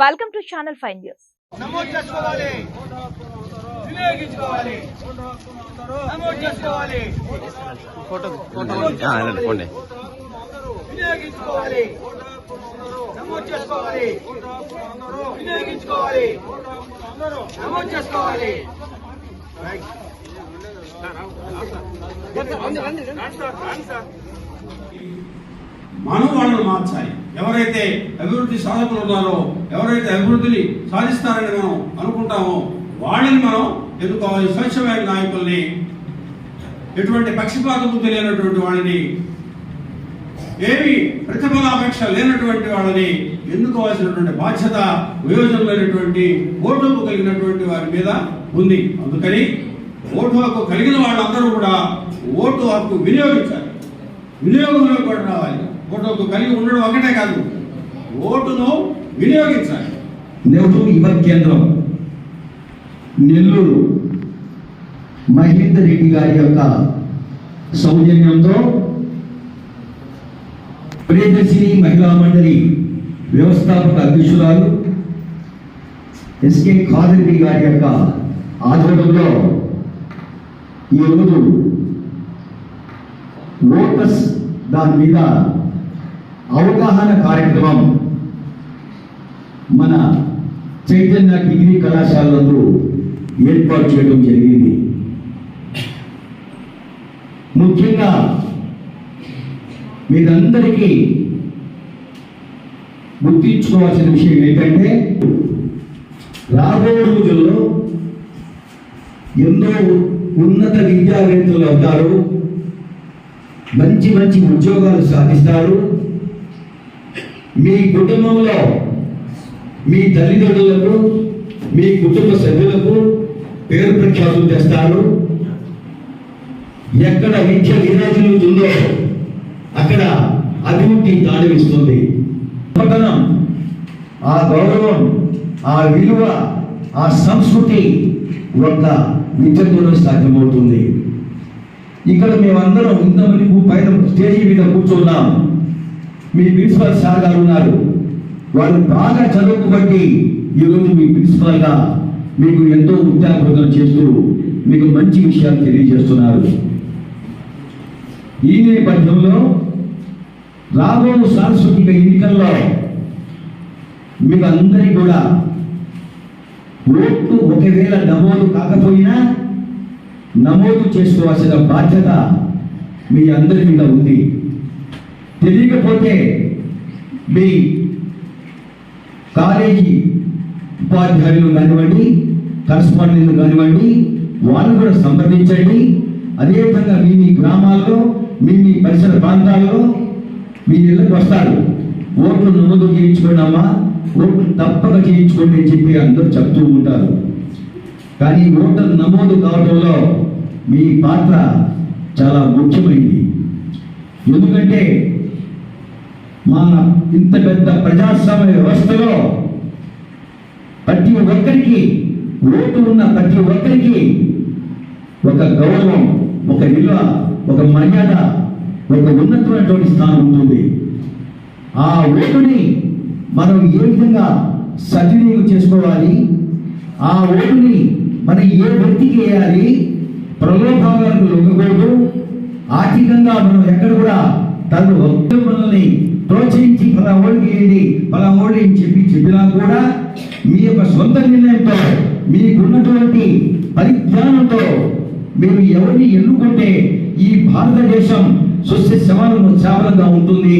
Welcome to channel five news నమోదు చేసుకోవాలి. వినియోగించుకోవాలి. నమోదు చేసుకోవాలి. వెళ్ళండి పోండి. వినియోగించుకోవాలి. నమోదు చేసుకోవాలి. వినియోగించుకోవాలి. నమోదు చేసుకోవాలి. మనం వాళ్ళని మార్చాలి. ఎవరైతే అభివృద్ధి సాధకులు ఉన్నారో ఎవరైతే అభివృద్ధిని సాధిస్తారని మనం అనుకుంటామో వాళ్ళని మనం ఎదుర్కోవాలి స్వచ్ఛమైన నాయకుల్ని ఎటువంటి పక్షపాతము తెలియనటువంటి వాళ్ళని ఏమి ప్రతిఫలాపేక్ష లేనటువంటి వాళ్ళని ఎన్నుకోవాల్సినటువంటి బాధ్యత వియోజనమైనటువంటి ఓటు హక్కు కలిగినటువంటి వారి మీద ఉంది. అందుకని ఓటు హక్కు కలిగిన వాళ్ళందరూ కూడా ఓటు హక్కు వినియోగించాలి. వినియోగంలో కూడా రావాలి. ఓటు కలిగి ఉండడం ఒకటే కాదు ఓటును వినియోగించాలి. నెహ్రూ యువ కేంద్రం. నెల్లూరు మహేందర్ రెడ్డి గారి యొక్క సౌజన్యంతో ప్రియదర్శిని మహిళా మండలి వ్యవస్థాపక అధ్యక్షురాలు ఎస్కే ఖాదరెడ్డి గారి యొక్క ఆధ్వర్యంలో ఈరోజు లోకస్ దాని మీద అవగాహన కార్యక్రమం మన చైతన్య డిగ్రీ కళాశాలలో ఏర్పాటు చేయడం జరిగింది. ముఖ్యంగా మీరందరికీ గుర్తించుకోవాల్సిన విషయం ఏంటంటే రాబోయే రోజుల్లో ఎన్నో ఉన్నత విద్యావేత్తలు అవుతారు మంచి మంచి ఉద్యోగాలు సాధిస్తారు మీ కుటుంబంలో మీ తల్లిదండ్రులకు మీ కుటుంబ సభ్యులకు పేరు ప్రఖ్యాతులు తెస్తారు ఎక్కడ విద్య విరాజిల్లుతుందో అక్కడ అభివృద్ధి తాళవిస్తుంది గొప్పతనం ఆ గౌరవం ఆ విలువ ఆ సంస్కృతి ఒక్క విద్యతోనే సాధ్యమవుతుంది. ఇక్కడ మేమందరం ఇంతమంది పైన స్టేజీ మీద కూర్చున్నాం మీ ప్రిన్సిపల్ సార్ గారు ఉన్నారు. వాళ్ళు బాగా చదువుకుబట్టి ఈరోజు మీ ప్రిన్సిపల్గా మీకు ఎంతో ఉద్యోగం చేస్తూ మీకు మంచి విషయాలు తెలియజేస్తున్నారు. ఈ నేపథ్యంలో రాబో సాంస్కృతిక ఎన్నికల్లో మీకు అందరికీ కూడా ఓట్లు ఒకవేళ నమోదు కాకపోయినా నమోదు చేసుకోవాల్సిన బాధ్యత మీ అందరి మీద ఉంది. తెలియకపోతే మీ కాలేజీ ఉపాధ్యాయులు కానివ్వండి కరస్పాండెంట్లు కానివ్వండి వాళ్ళు కూడా సంప్రదించండి. అదేవిధంగా మీ మీ గ్రామాల్లో మీ మీ పరిసర ప్రాంతాల్లో మీ ఇళ్ళకి వస్తారు. ఓట్లు నమోదు చేయించుకోండి అమ్మా. ఓట్లు తప్పక చేయించుకోండి అని చెప్పి అందరూ చెప్తూ ఉంటారు. కానీ ఓటర్ నమోదు కావడంలో మీ పాత్ర చాలా ముఖ్యమైంది. ఎందుకంటే మన ఇంత పెద్ద ప్రజాస్వామ్య వ్యవస్థలో ప్రతి ఒక్కరికి ఓటు ఉన్న ప్రతి ఒక్కరికి ఒక గౌరవం ఒక విలువ ఒక మర్యాద ఒక ఉన్నతమైనటువంటి స్థానం ఉంటుంది. ఆ ఓటుని మనం ఏ విధంగా సద్వినియోగం చేసుకోవాలి? ఆ ఓటుని మనం ఏ వ్యక్తికి వేయాలి? ప్రలోభాలకు లొంగకూడదు. ఆర్థికంగా మనం ఎక్కడ కూడా తను మనల్ని ఆలోచించి పలా ఏది వేయండి చెప్పి చెప్పినా కూడా మీ యొక్క సొంత నిర్ణయంతో మీకున్నటువంటి పరిజ్ఞానంతో మీరు ఎవరిని ఎన్నుకుంటే ఈ భారతదేశం స్వస్య సమానం సమానంగా ఉంటుంది.